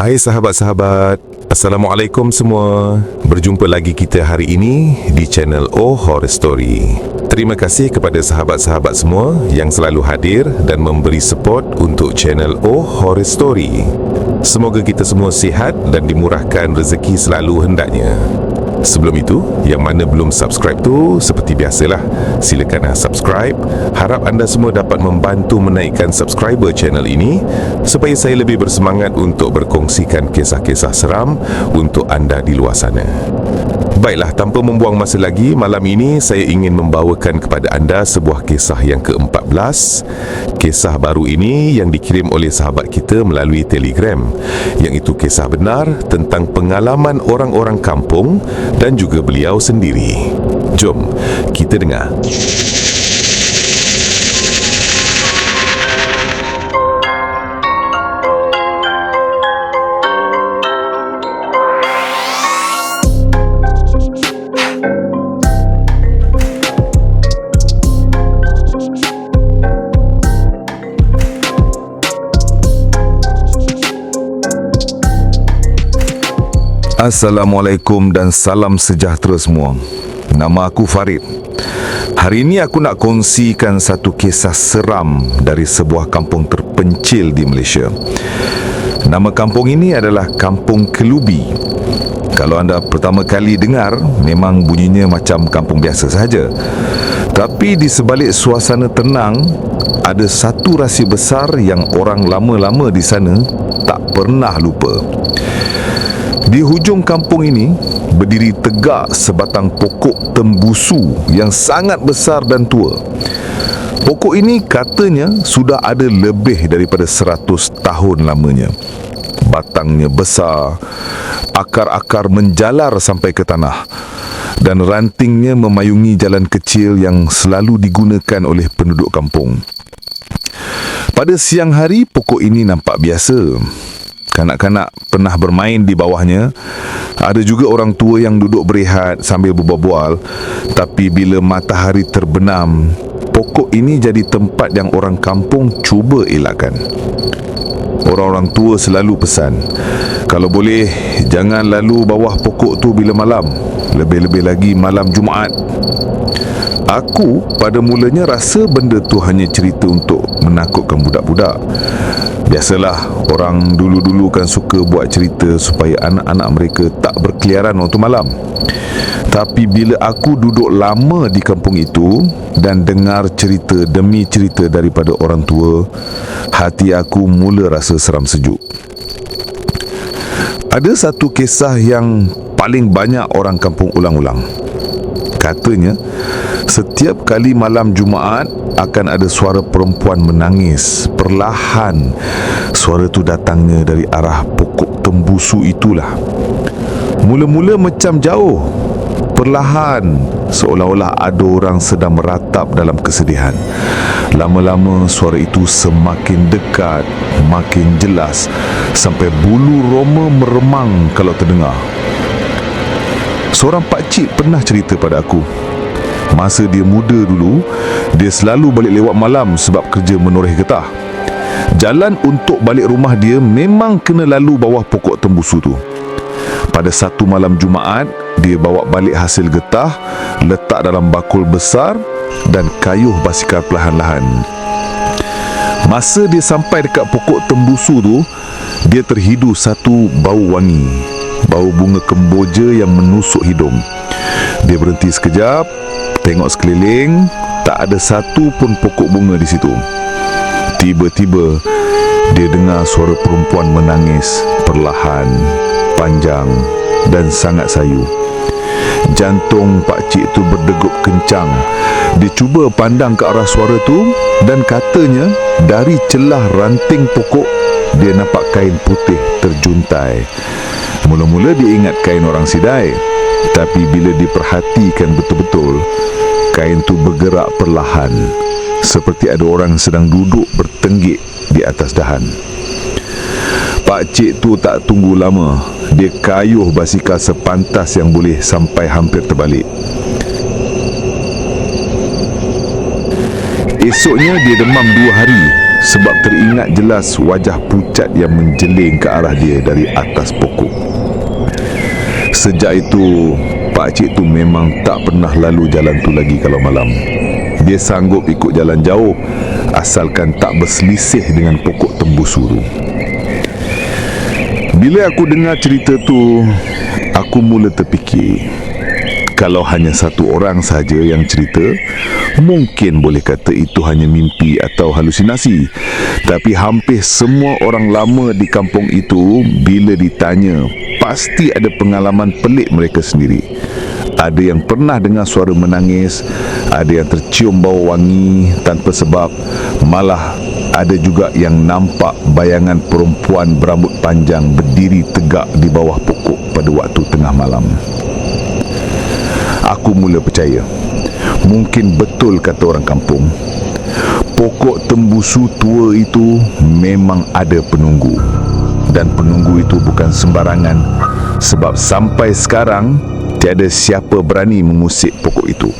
Hai sahabat-sahabat, Assalamualaikum semua. Berjumpa lagi kita hari ini di channel Oh Horror Story. Terima kasih kepada sahabat-sahabat semua yang selalu hadir dan memberi support untuk channel Oh Horror Story. Semoga kita semua sihat dan dimurahkan rezeki selalu hendaknya. Sebelum itu, yang mana belum subscribe tu seperti biasalah, silakan subscribe. Harap anda semua dapat membantu menaikkan subscriber channel ini supaya saya lebih bersemangat untuk berkongsikan kisah-kisah seram untuk anda di luar sana. Baiklah, tanpa membuang masa lagi, malam ini saya ingin membawakan kepada anda sebuah kisah yang ke-14. Kisah baru ini yang dikirim oleh sahabat kita melalui Telegram, yang itu kisah benar tentang pengalaman orang-orang kampung dan juga beliau sendiri. Jom, kita dengar. Assalamualaikum dan salam sejahtera semua. Nama aku Farid. Hari ini aku nak kongsikan satu kisah seram dari sebuah kampung terpencil di Malaysia. Nama kampung ini adalah Kampung Kelubi. Kalau anda pertama kali dengar, memang bunyinya macam kampung biasa sahaja. Tapi di sebalik suasana tenang, ada satu rahsia besar yang orang lama-lama di sana tak pernah lupa. Di hujung kampung ini berdiri tegak sebatang pokok tembusu yang sangat besar dan tua. Pokok ini katanya sudah ada lebih daripada 100 tahun lamanya. Batangnya besar, akar-akar menjalar sampai ke tanah dan rantingnya memayungi jalan kecil yang selalu digunakan oleh penduduk kampung. Pada siang hari pokok ini nampak biasa Kanak-kanak pernah bermain di bawahnya. Ada juga orang tua yang duduk berehat sambil berbual. Tapi bila matahari terbenam, pokok ini jadi tempat yang orang kampung cuba elakkan. Orang-orang tua selalu pesan, kalau boleh jangan lalu bawah pokok tu bila malam. Lebih-lebih lagi malam Jumaat. Aku pada mulanya rasa benda tu hanya cerita untuk menakutkan budak-budak. Biasalah orang dulu-dulu kan suka buat cerita supaya anak-anak mereka tak berkeliaran waktu malam. Tapi bila aku duduk lama di kampung itu dan dengar cerita demi cerita daripada orang tua, hati aku mula rasa seram sejuk. Ada satu kisah yang paling banyak orang kampung ulang-ulang. Katanya, setiap kali malam Jumaat akan ada suara perempuan menangis perlahan. Suara itu datangnya dari arah pokok tembusu itulah. Mula-mula macam jauh, perlahan seolah-olah ada orang sedang meratap dalam kesedihan. Lama-lama suara itu semakin dekat, makin jelas sampai bulu roma meremang kalau terdengar. Seorang pakcik pernah cerita pada aku Masa dia muda dulu Dia selalu balik lewat malam Sebab kerja menoreh getah. Jalan untuk balik rumah dia Memang kena lalu bawah pokok tembusu tu. Pada satu malam Jumaat Dia bawa balik hasil getah Letak dalam bakul besar Dan kayuh basikal perlahan-lahan. Masa dia sampai dekat pokok tembusu tu Dia terhidu satu bau wangi bau bunga kemboja yang menusuk hidung. Dia berhenti sekejap, tengok sekeliling, tak ada satu pun pokok bunga di situ. Tiba-tiba, dia dengar suara perempuan menangis perlahan, panjang dan sangat sayu. Jantung pak cik tu berdegup kencang. Dia cuba pandang ke arah suara tu dan katanya dari celah ranting pokok dia nampak kain putih terjuntai. Mula-mula dia ingat kain orang sidai Tapi bila diperhatikan betul-betul Kain tu bergerak perlahan. Seperti ada orang sedang duduk bertenggik di atas dahan. Pak Cik tu tak tunggu lama. Dia kayuh basikal sepantas yang boleh sampai hampir terbalik. Esoknya dia demam dua hari sebab teringat jelas wajah pucat yang menjeling ke arah dia dari atas pokok. Sejak itu, Pak Cik tu memang tak pernah lalu jalan tu lagi kalau malam. Dia sanggup ikut jalan jauh asalkan tak berselisih dengan pokok tembusu tu. Bila aku dengar cerita tu, aku mula terfikir kalau hanya satu orang saja yang cerita, mungkin boleh kata itu hanya mimpi atau halusinasi. Tapi hampir semua orang lama di kampung itu bila ditanya, pasti ada pengalaman pelik mereka sendiri. Ada yang pernah dengar suara menangis, ada yang tercium bau wangi tanpa sebab, malah ada juga yang nampak bayangan perempuan berambut panjang berdiri tegak di bawah pokok pada waktu tengah malam. Aku mula percaya. Mungkin betul kata orang kampung. Pokok tembusu tua itu memang ada penunggu Dan penunggu itu bukan sembarangan. Sebab sampai sekarang Tiada siapa berani mengusik pokok itu.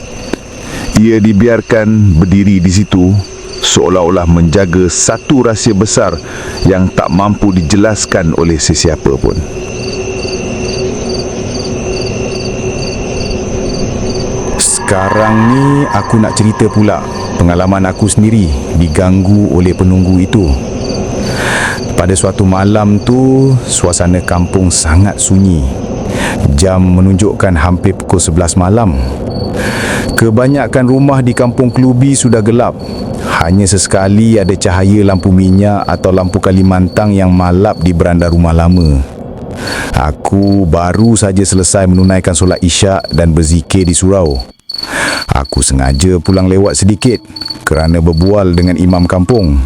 Ia dibiarkan berdiri di situ Seolah-olah menjaga satu rahsia besar Yang tak mampu dijelaskan oleh sesiapa pun. Sekarang ni aku nak cerita pula pengalaman aku sendiri diganggu oleh penunggu itu. Pada suatu malam tu, suasana kampung sangat sunyi. Jam menunjukkan hampir pukul 11 malam. Kebanyakan rumah di kampung Kelubi sudah gelap. Hanya sesekali ada cahaya lampu minyak atau lampu Kalimantan yang malap di beranda rumah lama. Aku baru saja selesai menunaikan solat isyak dan berzikir di surau. Aku sengaja pulang lewat sedikit kerana berbual dengan imam kampung.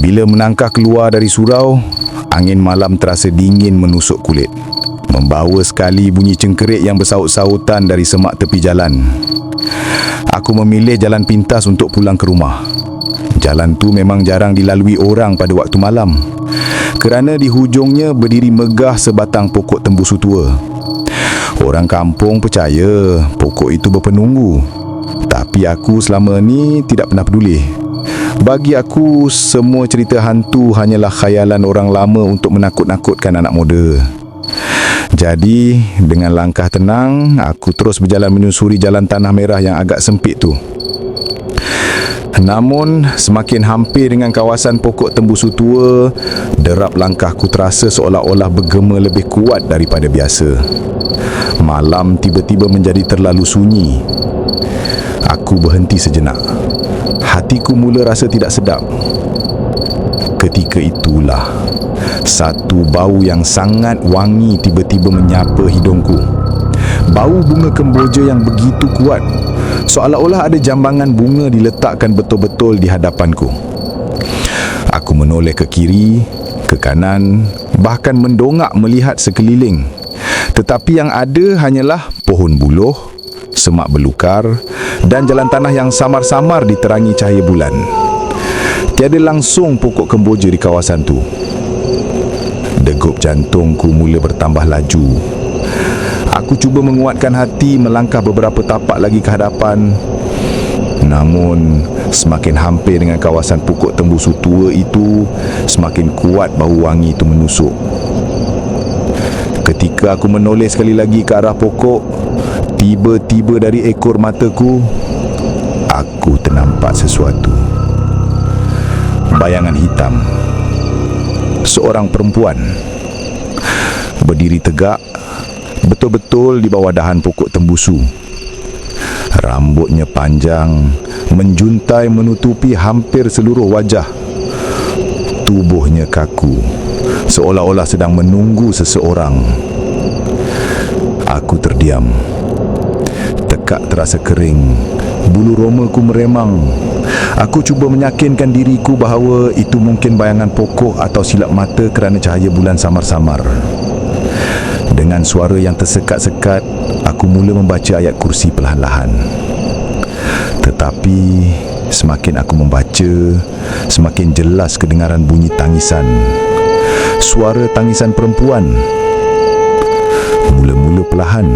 Bila menangkah keluar dari surau, angin malam terasa dingin menusuk kulit. Membawa sekali bunyi cengkerik yang bersaut-sautan dari semak tepi jalan. Aku memilih jalan pintas untuk pulang ke rumah. Jalan tu memang jarang dilalui orang pada waktu malam. Kerana di hujungnya berdiri megah sebatang pokok tembusu tua. Orang kampung percaya pokok itu berpenunggu. Tapi aku selama ni tidak pernah peduli. Bagi aku, semua cerita hantu hanyalah khayalan orang lama untuk menakut-nakutkan anak muda. Jadi, dengan langkah tenang, aku terus berjalan menyusuri jalan tanah merah yang agak sempit tu. Namun, semakin hampir dengan kawasan pokok tembusu tua, derap langkahku terasa seolah-olah bergema lebih kuat daripada biasa. Malam tiba-tiba menjadi terlalu sunyi. Aku berhenti sejenak. Hatiku mula rasa tidak sedap. Ketika itulah satu bau yang sangat wangi tiba-tiba menyapa hidungku. Bau bunga kemboja yang begitu kuat seolah-olah ada jambangan bunga diletakkan betul-betul di hadapanku. Aku menoleh ke kiri, ke kanan, bahkan mendongak melihat sekeliling. Tetapi yang ada hanyalah pohon buluh, semak belukar dan jalan tanah yang samar-samar diterangi cahaya bulan. Tiada langsung pokok kemboja di kawasan tu. Degup jantungku mula bertambah laju. Aku cuba menguatkan hati melangkah beberapa tapak lagi ke hadapan. Namun, semakin hampir dengan kawasan pokok tembusu tua itu, semakin kuat bau wangi itu menusuk. Ketika aku menoleh sekali lagi ke arah pokok, tiba-tiba dari ekor mataku, aku ternampak sesuatu. Bayangan hitam. Seorang perempuan berdiri tegak betul-betul di bawah dahan pokok tembusu. Rambutnya panjang, menjuntai menutupi hampir seluruh wajah. Tubuhnya kaku seolah-olah sedang menunggu seseorang. Aku terdiam. Tekak terasa kering. Bulu romaku meremang. Aku cuba meyakinkan diriku bahawa itu mungkin bayangan pokok atau silap mata kerana cahaya bulan samar-samar. Dengan suara yang tersekat-sekat, aku mula membaca ayat kursi perlahan-lahan. Tetapi semakin aku membaca, semakin jelas kedengaran bunyi tangisan suara tangisan perempuan. Mula-mula perlahan,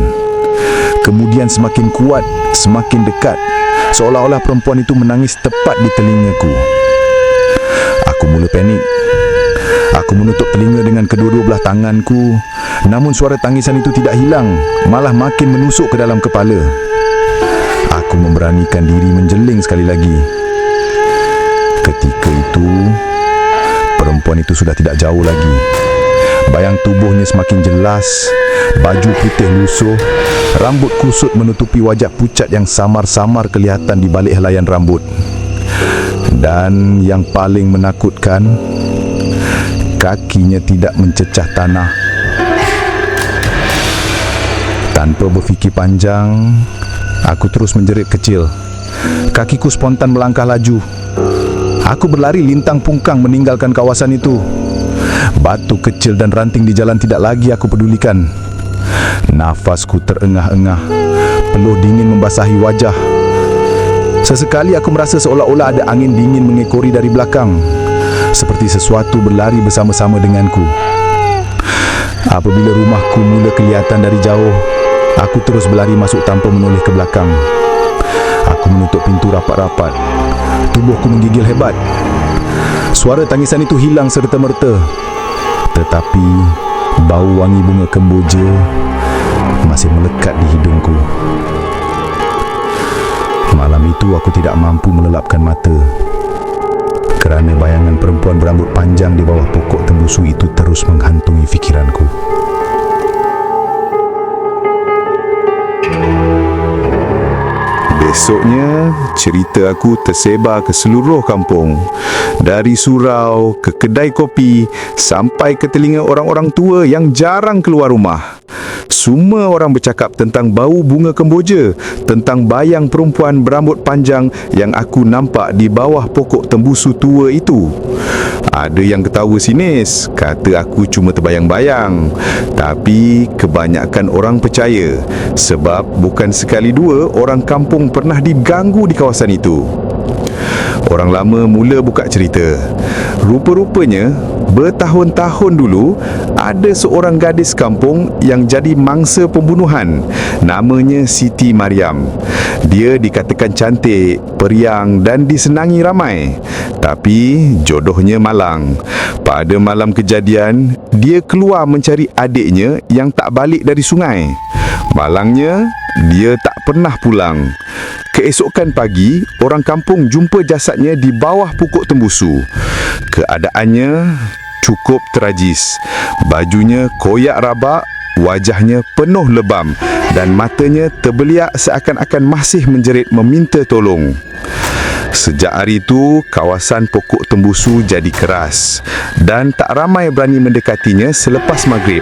kemudian semakin kuat, semakin dekat, seolah-olah perempuan itu menangis tepat di telingaku. Aku mula panik. Aku menutup telinga dengan kedua-dua belah tanganku. Namun suara tangisan itu tidak hilang Malah makin menusuk ke dalam kepala. Aku memberanikan diri menjeling sekali lagi. Ketika itu Perempuan itu sudah tidak jauh lagi. Bayang tubuhnya semakin jelas Baju putih lusuh Rambut kusut menutupi wajah pucat yang samar-samar kelihatan di balik helaian rambut. Dan yang paling menakutkan Kakinya tidak mencecah tanah. Tanpa berfikir panjang Aku terus menjerit kecil. Kakiku spontan melangkah laju. Aku berlari lintang pungkang meninggalkan kawasan itu. Batu kecil dan ranting di jalan tidak lagi aku pedulikan Nafasku terengah-engah. Peluh dingin membasahi wajah. Sesekali aku merasa seolah-olah ada angin dingin mengekori dari belakang Seperti sesuatu berlari bersama-sama denganku. Apabila rumahku mula kelihatan dari jauh Aku terus berlari masuk tanpa menoleh ke belakang. Aku menutup pintu rapat-rapat. Tubuhku menggigil hebat. Suara tangisan itu hilang serta-merta. Tetapi Bau wangi bunga kemboja Masih melekat di hidungku Malam itu aku tidak mampu melelapkan mata Kerana bayangan perempuan berambut panjang di bawah pokok tembusu itu terus menghantungi fikiranku Besoknya, cerita aku tersebar ke seluruh kampung. Dari surau ke kedai kopi sampai ke telinga orang-orang tua yang jarang keluar rumah. Semua orang bercakap tentang bau bunga kemboja, tentang bayang perempuan berambut panjang yang aku nampak di bawah pokok tembusu tua itu. Ada yang ketawa sinis, kata aku cuma terbayang-bayang. Tapi kebanyakan orang percaya sebab bukan sekali dua orang kampung pernah diganggu di kawasan itu. Orang lama mula buka cerita. Rupa-rupanya, bertahun-tahun dulu ada seorang gadis kampung yang jadi mangsa pembunuhan. Namanya Siti Mariam. Dia dikatakan cantik, periang dan disenangi ramai. Tapi jodohnya malang. Pada malam kejadian, dia keluar mencari adiknya yang tak balik dari sungai. Malangnya, dia tak pernah pulang. Keesokan pagi, orang kampung jumpa jasadnya di bawah pokok tembusu. Keadaannya cukup tragis. Bajunya koyak rabak, wajahnya penuh lebam dan matanya terbeliak seakan-akan masih menjerit meminta tolong. Sejak hari itu, kawasan pokok tembusu jadi keras dan tak ramai berani mendekatinya selepas maghrib.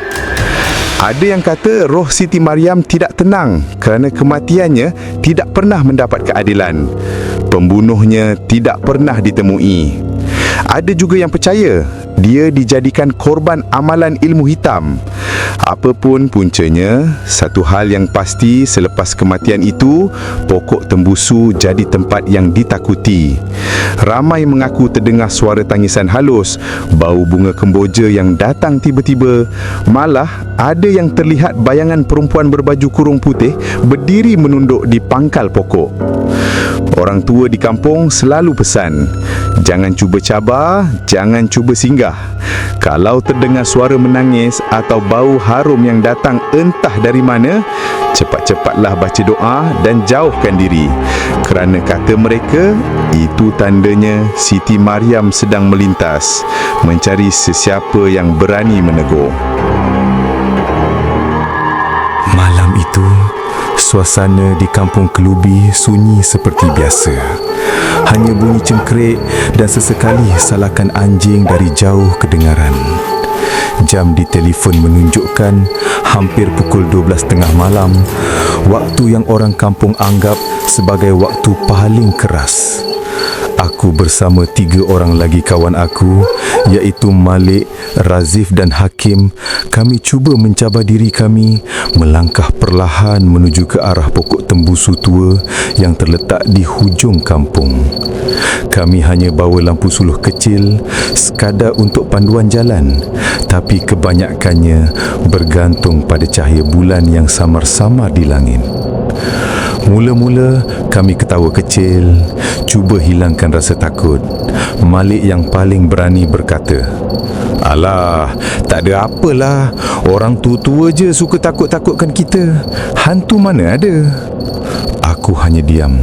Ada yang kata roh Siti Mariam tidak tenang kerana kematiannya tidak pernah mendapat keadilan. Pembunuhnya tidak pernah ditemui. Ada juga yang percaya dia dijadikan korban amalan ilmu hitam. Apapun puncanya, satu hal yang pasti selepas kematian itu, pokok tembusu jadi tempat yang ditakuti. Ramai mengaku terdengar suara tangisan halus, bau bunga kemboja yang datang tiba-tiba. Malah, ada yang terlihat bayangan perempuan berbaju kurung putih berdiri menunduk di pangkal pokok. Orang tua di kampung selalu pesan, jangan cuba cabar, jangan cuba singgah. Kalau terdengar suara menangis atau bau harum yang datang entah dari mana, cepat-cepatlah baca doa dan jauhkan diri. Kerana kata mereka, itu tandanya Siti Mariam sedang melintas, mencari sesiapa yang berani menegur. Malam itu, suasana di kampung Kelubi sunyi seperti biasa. Hanya bunyi cengkerik dan sesekali salakan anjing dari jauh kedengaran. Jam di telefon menunjukkan hampir pukul 12.30 malam, waktu yang orang kampung anggap sebagai waktu paling keras. Aku bersama tiga orang lagi kawan aku iaitu Malik, Razif dan Hakim kami cuba mencabar diri kami melangkah perlahan menuju ke arah pokok tembusu tua yang terletak di hujung kampung. Kami hanya bawa lampu suluh kecil sekadar untuk panduan jalan tapi kebanyakannya bergantung pada cahaya bulan yang samar-samar di langit. Mula-mula kami ketawa kecil, cuba hilangkan rasa takut. Malik yang paling berani berkata, Alah, tak ada apalah. Orang tua-tua je suka takut-takutkan kita. Hantu mana ada? Aku hanya diam.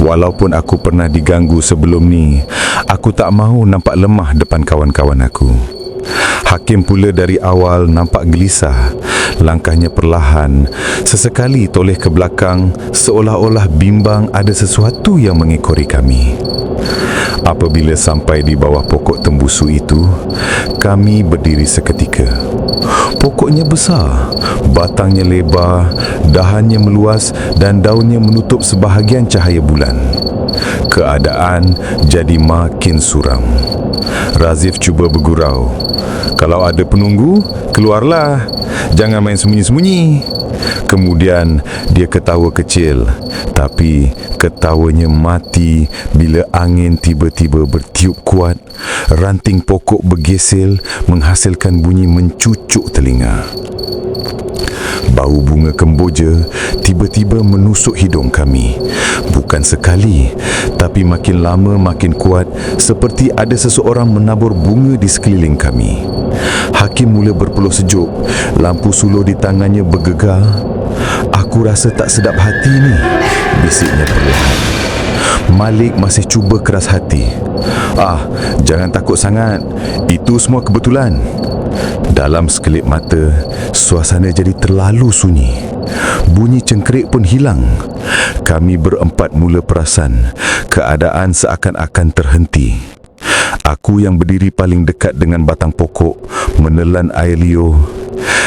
Walaupun aku pernah diganggu sebelum ni, aku tak mahu nampak lemah depan kawan-kawan aku. Hakim pula dari awal nampak gelisah. Langkahnya perlahan, sesekali toleh ke belakang seolah-olah bimbang ada sesuatu yang mengekori kami. Apabila sampai di bawah pokok tembusu itu, kami berdiri seketika. Pokoknya besar, batangnya lebar, dahannya meluas dan daunnya menutup sebahagian cahaya bulan. Keadaan jadi makin suram. Razif cuba bergurau. Kalau ada penunggu, keluarlah. Jangan main sembunyi-sembunyi. Kemudian dia ketawa kecil Tapi ketawanya mati bila angin tiba-tiba bertiup kuat Ranting pokok bergesel menghasilkan bunyi mencucuk telinga Bau bunga kemboja tiba-tiba menusuk hidung kami. Bukan sekali Tapi makin lama makin kuat Seperti ada seseorang menabur bunga di sekeliling kami. Hakim mula berpeluh sejuk Lampu suluh di tangannya bergegar. Aku rasa tak sedap hati ni Bisiknya perlahan. Malik masih cuba keras hati. Ah, jangan takut sangat. Itu semua kebetulan Dalam sekelip mata Suasana jadi terlalu sunyi. Bunyi cengkerik pun hilang. Kami berempat mula perasan Keadaan seakan-akan terhenti. Aku yang berdiri paling dekat dengan batang pokok Menelan air liur.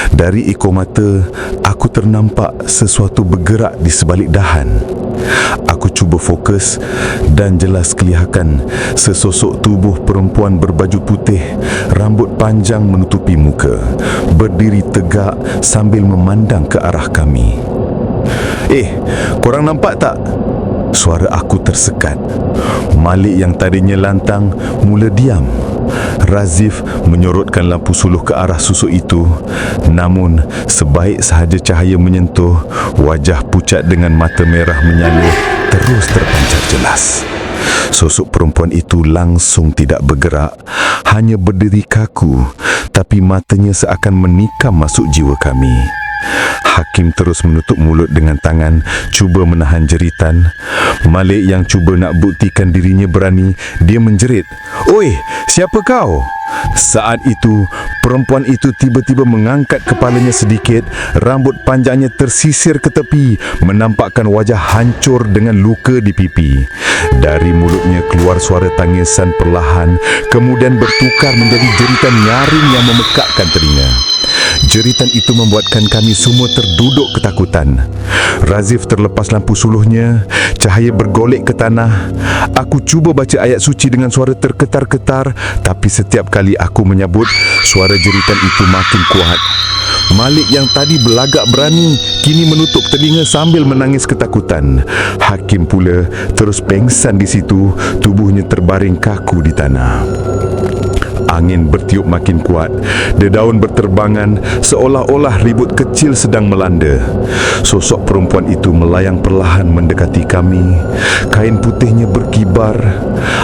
Dari ekor mata, aku ternampak sesuatu bergerak di sebalik dahan. Aku cuba fokus dan jelas kelihatan sesosok tubuh perempuan berbaju putih, rambut panjang menutupi muka, berdiri tegak sambil memandang ke arah kami. Eh, korang nampak tak? Suara aku tersekat. Malik yang tadinya lantang mula diam. Razif menyorotkan lampu suluh ke arah susuk itu. Namun sebaik sahaja cahaya menyentuh Wajah pucat dengan mata merah menyala terus terpancar jelas. Sosok perempuan itu langsung tidak bergerak Hanya berdiri kaku Tapi matanya seakan menikam masuk jiwa kami Hakim terus menutup mulut dengan tangan Cuba menahan jeritan. Malik yang cuba nak buktikan dirinya berani Dia menjerit Oi, siapa kau? Saat itu, perempuan itu tiba-tiba mengangkat kepalanya sedikit Rambut panjangnya tersisir ke tepi Menampakkan wajah hancur dengan luka di pipi. Dari mulutnya keluar suara tangisan perlahan Kemudian bertukar menjadi jeritan nyaring yang memekakkan telinga Jeritan itu membuatkan kami semua terduduk ketakutan. Razif terlepas lampu suluhnya, cahaya bergolek ke tanah. Aku cuba baca ayat suci dengan suara terketar-ketar, tapi setiap kali aku menyebut, suara jeritan itu makin kuat. Malik yang tadi belagak berani kini menutup telinga sambil menangis ketakutan. Hakim pula terus pengsan di situ, tubuhnya terbaring kaku di tanah. Angin bertiup makin kuat. Dedaun berterbangan seolah-olah ribut kecil sedang melanda. Sosok perempuan itu melayang perlahan mendekati kami. Kain putihnya berkibar.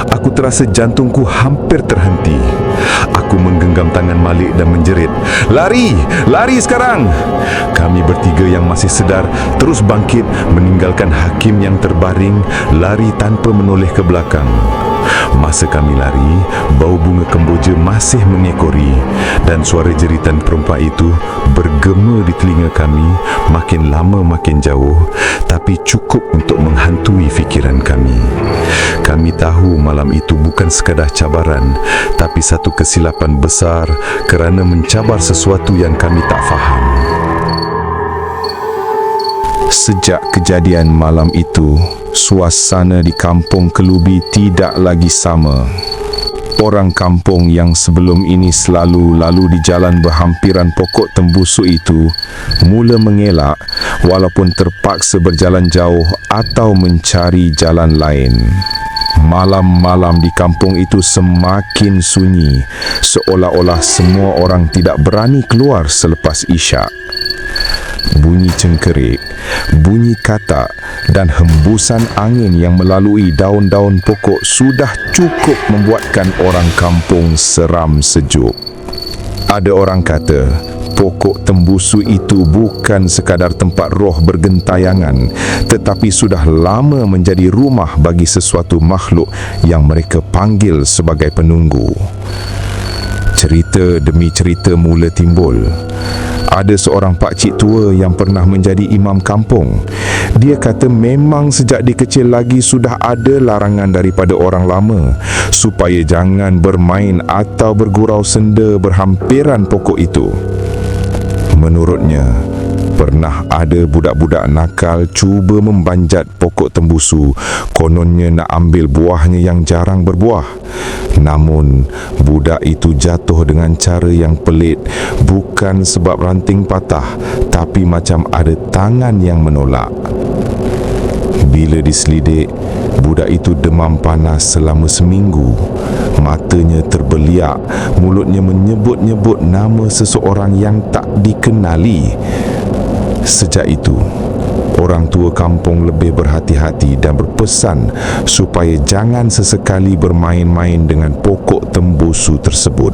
Aku terasa jantungku hampir terhenti. Aku menggenggam tangan Malik dan menjerit, "Lari! Lari sekarang!" Kami bertiga yang masih sedar terus bangkit meninggalkan hakim yang terbaring, lari tanpa menoleh ke belakang. Masa kami lari, bau bunga kemboja masih mengekori dan suara jeritan perempuan itu bergema di telinga kami makin lama makin jauh tapi cukup untuk menghantui fikiran kami. Kami tahu malam itu bukan sekadar cabaran tapi satu kesilapan besar kerana mencabar sesuatu yang kami tak faham. Sejak kejadian malam itu, suasana di kampung Kelubi tidak lagi sama. Orang kampung yang sebelum ini selalu lalu di jalan berhampiran pokok tembusu itu mula mengelak walaupun terpaksa berjalan jauh atau mencari jalan lain. Malam-malam di kampung itu semakin sunyi seolah-olah semua orang tidak berani keluar selepas isyak. Bunyi cengkerik, bunyi katak dan hembusan angin yang melalui daun-daun pokok sudah cukup membuatkan orang kampung seram sejuk. Ada orang kata, pokok tembusu itu bukan sekadar tempat roh bergentayangan, tetapi sudah lama menjadi rumah bagi sesuatu makhluk yang mereka panggil sebagai penunggu. Cerita demi cerita mula timbul. Ada seorang pakcik tua yang pernah menjadi imam kampung. Dia kata memang sejak dia kecil lagi sudah ada larangan daripada orang lama supaya jangan bermain atau bergurau senda berhampiran pokok itu. Menurutnya, pernah ada budak-budak nakal cuba membanjat pokok tembusu kononnya nak ambil buahnya yang jarang berbuah. Namun, budak itu jatuh dengan cara yang pelik bukan sebab ranting patah tapi macam ada tangan yang menolak. Bila diselidik, budak itu demam panas selama seminggu. Matanya terbeliak, mulutnya menyebut-nyebut nama seseorang yang tak dikenali. Sejak itu, orang tua kampung lebih berhati-hati dan berpesan supaya jangan sesekali bermain-main dengan pokok tembusu tersebut.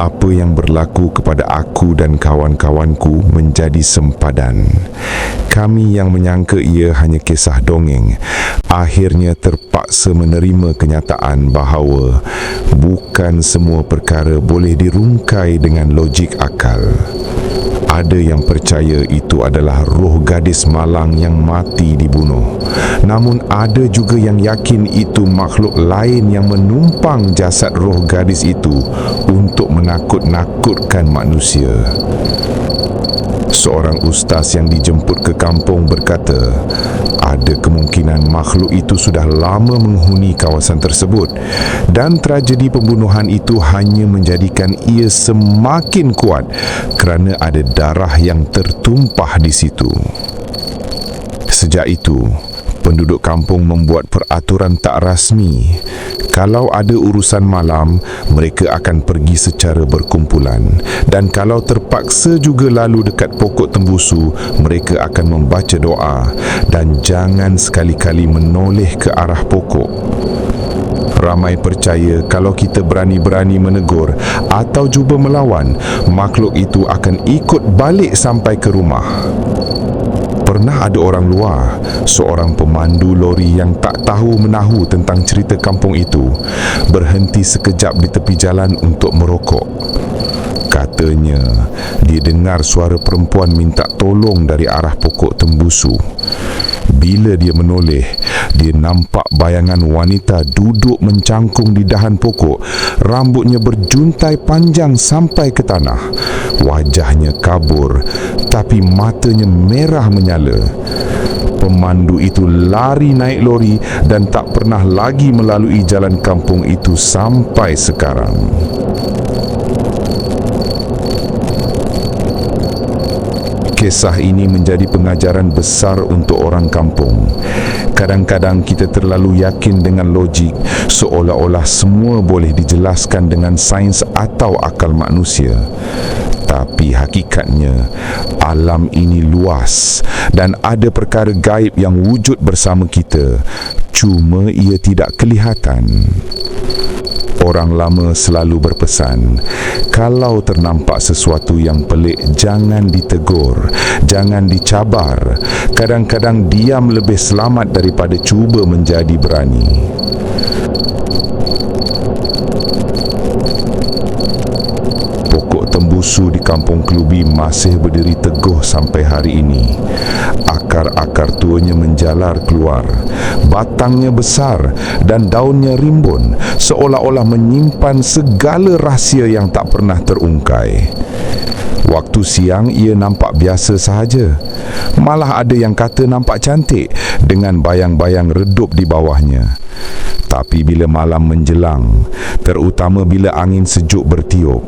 Apa yang berlaku kepada aku dan kawan-kawanku menjadi sempadan. Kami yang menyangka ia hanya kisah dongeng, akhirnya terpaksa menerima kenyataan bahawa bukan semua perkara boleh dirungkai dengan logik akal. Ada yang percaya itu adalah roh gadis malang yang mati dibunuh. Namun ada juga yang yakin itu makhluk lain yang menumpang jasad roh gadis itu untuk menakut-nakutkan manusia. Seorang ustaz yang dijemput ke kampung berkata, ada kemungkinan makhluk itu sudah lama menghuni kawasan tersebut dan tragedi pembunuhan itu hanya menjadikan ia semakin kuat kerana ada darah yang tertumpah di situ. Sejak itu, penduduk kampung membuat peraturan tak rasmi. Kalau ada urusan malam, mereka akan pergi secara berkumpulan. Dan kalau terpaksa juga lalu dekat pokok tembusu, mereka akan membaca doa dan jangan sekali-kali menoleh ke arah pokok. Ramai percaya kalau kita berani-berani menegur atau cuba melawan, makhluk itu akan ikut balik sampai ke rumah. Pernah ada orang luar, seorang pemandu lori yang tak tahu menahu tentang cerita kampung itu, berhenti sekejap di tepi jalan untuk merokok. Katanya, dia dengar suara perempuan minta tolong dari arah pokok tembusu. Bila dia menoleh, dia nampak bayangan wanita duduk mencangkung di dahan pokok. Rambutnya berjuntai panjang sampai ke tanah. Wajahnya kabur, tapi matanya merah menyala. Pemandu itu lari naik lori dan tak pernah lagi melalui jalan kampung itu sampai sekarang. Kisah ini menjadi pengajaran besar untuk orang kampung. Kadang-kadang kita terlalu yakin dengan logik seolah-olah semua boleh dijelaskan dengan sains atau akal manusia. Tapi hakikatnya alam ini luas dan ada perkara gaib yang wujud bersama kita. Cuma ia tidak kelihatan. Orang lama selalu berpesan, kalau ternampak sesuatu yang pelik, jangan ditegur, jangan dicabar. Kadang-kadang diam lebih selamat daripada cuba menjadi berani. Tembusu di kampung Kelubi masih berdiri teguh sampai hari ini. Akar-akar tuanya menjalar keluar. Batangnya besar dan daunnya rimbun seolah-olah menyimpan segala rahsia yang tak pernah terungkai. Waktu siang ia nampak biasa sahaja. Malah ada yang kata nampak cantik dengan bayang-bayang redup di bawahnya. Tapi bila malam menjelang, terutama bila angin sejuk bertiup,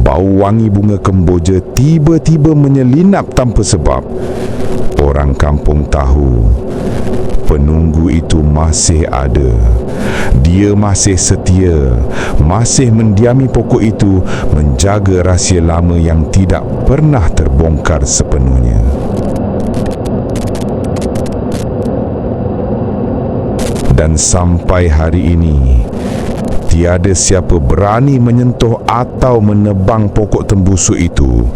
bau wangi bunga kemboja tiba-tiba menyelinap tanpa sebab. Orang kampung tahu penunggu itu masih ada. Dia masih setia, masih mendiami pokok itu menjaga rahsia lama yang tidak pernah terbongkar sepenuhnya. Dan sampai hari ini, tiada siapa berani menyentuh atau menebang pokok tembusu itu.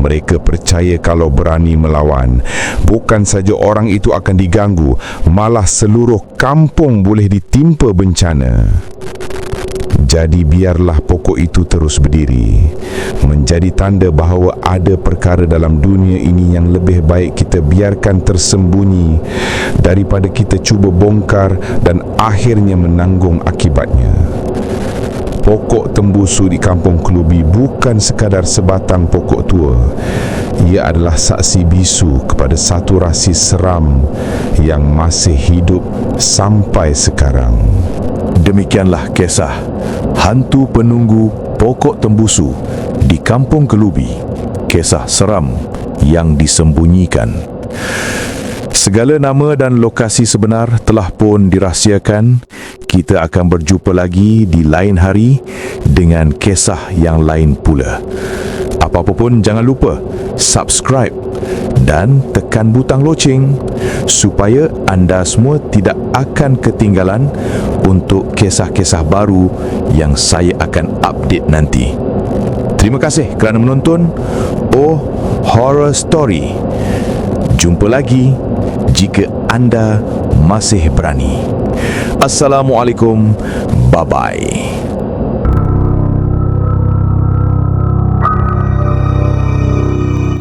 Mereka percaya kalau berani melawan, bukan saja orang itu akan diganggu, malah seluruh kampung boleh ditimpa bencana. Jadi biarlah pokok itu terus berdiri Menjadi tanda bahawa ada perkara dalam dunia ini yang lebih baik kita biarkan tersembunyi Daripada kita cuba bongkar dan akhirnya menanggung akibatnya. Pokok tembusu di kampung Kelubi bukan sekadar sebatang pokok tua. Ia adalah saksi bisu kepada satu rahsia seram Yang masih hidup sampai sekarang Demikianlah kisah Hantu Penunggu Pokok Tembusu di Kampung Kelubi. Kisah seram yang disembunyikan. Segala nama dan lokasi sebenar telah pun dirahsiakan. Kita akan berjumpa lagi di lain hari dengan kisah yang lain pula. Apa-apa pun jangan lupa subscribe dan tekan butang loceng supaya anda semua tidak akan ketinggalan untuk kisah-kisah baru yang saya akan update nanti. Terima kasih kerana menonton Oh Horror Story. Jumpa lagi jika anda masih berani. Assalamualaikum. Bye-bye.